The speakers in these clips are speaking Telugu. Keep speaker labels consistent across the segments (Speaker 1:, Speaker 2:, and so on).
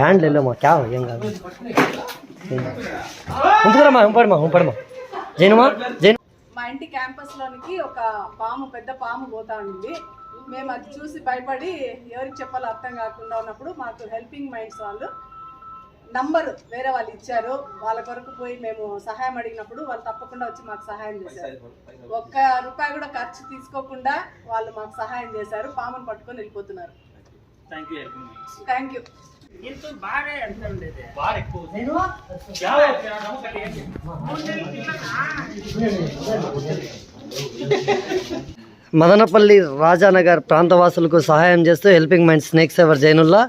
Speaker 1: హ్యాండ్ లేమ్మా ఏం కాదు. ఉంచుకురామా ఉంపడమా ఉంపడమా జైనమా జైన్
Speaker 2: మా ఇంటి క్యాంపస్లోనికి ఒక పాము పెద్ద పాము పోతా ఉంది. మేము అది చూసి భయపడి ఎవరికి చెప్పాలో అర్థం కాకుండా ఉన్నప్పుడు మాకు హెల్పింగ్ మైండ్స్ వాళ్ళు నంబరు వేరే వాళ్ళు ఇచ్చారు. వాళ్ళ కొరకు పోయి మేము సహాయం అడిగినప్పుడు వాళ్ళు తప్పకుండా వచ్చి మాకు సహాయం చేశారు. ఒక్క రూపాయి కూడా ఖర్చు తీసుకోకుండా వాళ్ళు మాకు సహాయం చేశారు. పామును పట్టుకొని వెళ్ళిపోతున్నారు. థ్యాంక్ యూ
Speaker 1: మదనపల్లి రాజానగర్ ప్రాంతవాసులకు సహాయం చేస్తూ helping mind snake saver Zainulla.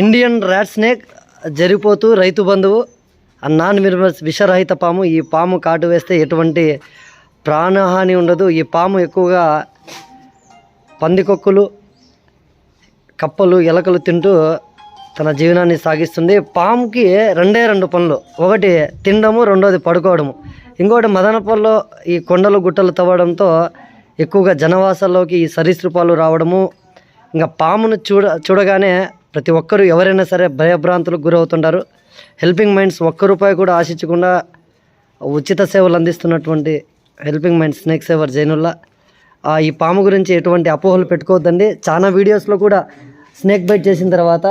Speaker 1: Indian rat snake జరిపోతూ రైతు బంధువు నాన్ మిర్మర్స్ విషరహిత పాము. ఈ పాము కాటు వేస్తే ఎటువంటి ప్రాణహాని ఉండదు. ఈ పాము ఎక్కువగా పందికొక్కులు కప్పలు ఎలకలు తింటూ తన జీవనాన్ని సాగిస్తుంది. పాముకి రెండే రెండు పనులు. ఒకటి తినడము రెండోది పడుకోవడము. ఇంకోటి మదనపల్లిలో ఈ కొండలు గుట్టలు తవ్వడంతో ఎక్కువగా జనవాసాల్లోకి ఈ సరీసృపాలు రావడము. ఇంకా పామును చూడ చూడగానే ప్రతి ఒక్కరూ ఎవరైనా సరే భయభ్రాంతులకు గురవుతుంటారు. హెల్పింగ్ మైండ్స్ ఒక్క రూపాయి కూడా ఆశించకుండా ఉచిత సేవలు అందిస్తున్నటువంటి helping mind snake saver Zainulla. ఈ పాము గురించి ఎటువంటి అపోహలు పెట్టుకోవద్దండి. చాలా వీడియోస్లో కూడా స్నేక్ బైట్ చేసిన తర్వాత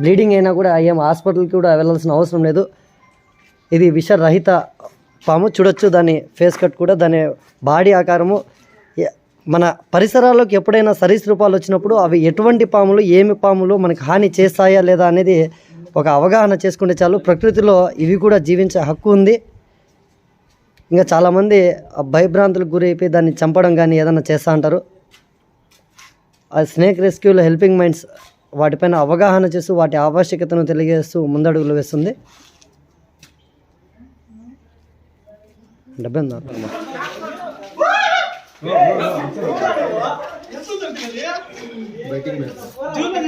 Speaker 1: బ్లీడింగ్ అయినా కూడా ఏం హాస్పిటల్కి కూడా వెళ్ళాల్సిన అవసరం లేదు. ఇది విషరహిత పాము. చూడొచ్చు దాని ఫేస్ కట్ కూడా దాని బాడీ ఆకారము. మన పరిసరాల్లోకి ఎప్పుడైనా సరీసృపాలు వచ్చినప్పుడు అవి ఎటువంటి పాములు ఏమి పాములు మనకి హాని చేస్తాయా లేదా అనేది ఒక అవగాహన చేసుకుంటే చాలు. ప్రకృతిలో ఇవి కూడా జీవించే హక్కు ఉంది. ఇంకా చాలామంది భయభ్రాంతులకు గురైపోయి దాన్ని చంపడం కానీ ఏదైనా చేస్తూ అంటారు ఆ స్నేక్ రెస్క్యూలో హెల్పింగ్ మైండ్స్ వాటిపైన అవగాహన చేస్తూ వాటి ఆవశ్యకతను తెలియజేస్తూ ముందడుగులు వేస్తుంది. డెబ్బై ఉందా?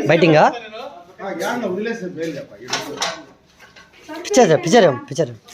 Speaker 1: బైటింగా? నిమిషం నిమిషం ఆ,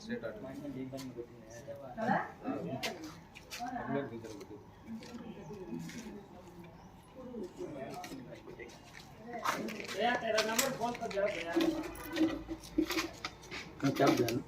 Speaker 1: स्ट्रेट आउट हम लोग भीतर बैठे तेरा नंबर फ़ोन क्या जाना